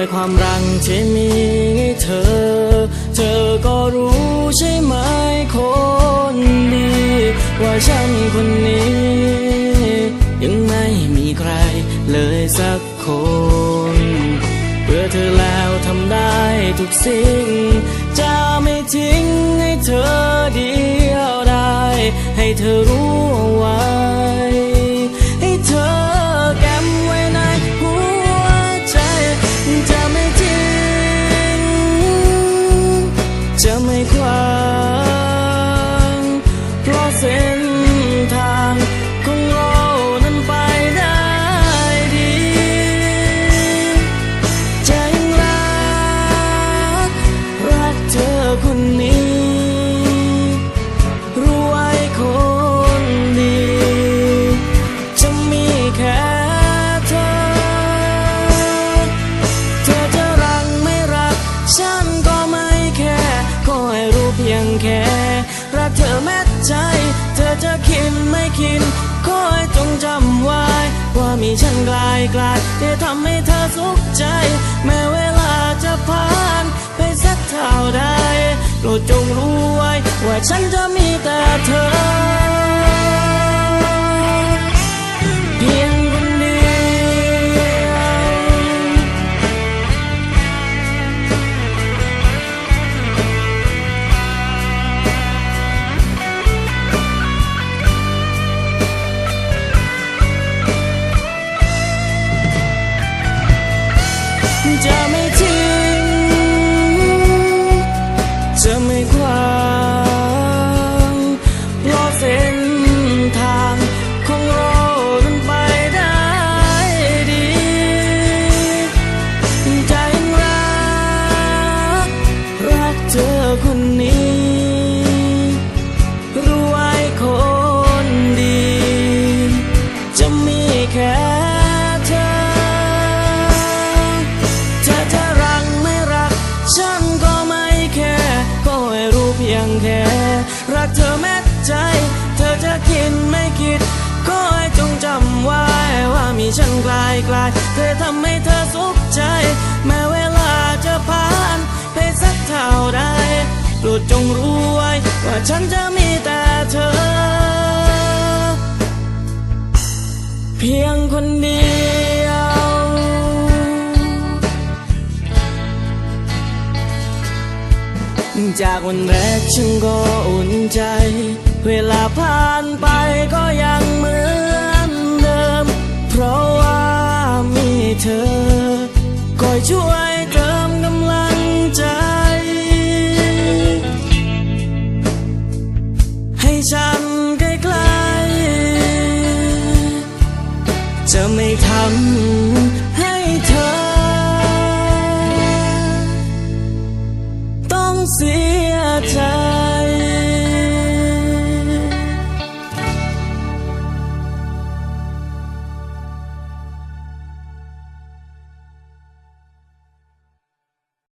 ด้วยความรังที่มีให้เธอ เธอก็รู้ใช่ไหมคนดี ว่าฉันคนนี้ ยังไม่มีใครเลยสักคน เพื่อเธอแล้วทำได้ทุกสิ่ง จะไม่ทิ้งให้เธอเดียวได้ ให้เธอรู้ ฉันกลายกลายที่ทำให้เธอสุขใจ แม้เวลาจะผ่านไปสักเท่าใดโปรดจงรู้ไว้ว่าฉันจะมี จะไม่ ยงแค่รักเธอแม้ใจ เธอจะคิดไม่คิดก็ให้จงจำไว้ว่ามีฉันกลายกลายเธอทำให้เธอสุขใจ แม้เวลาจะผ่านไปสักเท่าใดโปรดจงรู้ไว้ว่าฉันจะมีแต่เธอ เพียงคนเดียว จากวันแรกฉันก็อุ่นใจ เวลาผ่านไปก็ยังเหมือนเดิม เพราะว่ามีเธอคอยช่วยเติมกำลังใจ ให้ฉันใกล้ๆจะไม่ทำให้ เสียใจ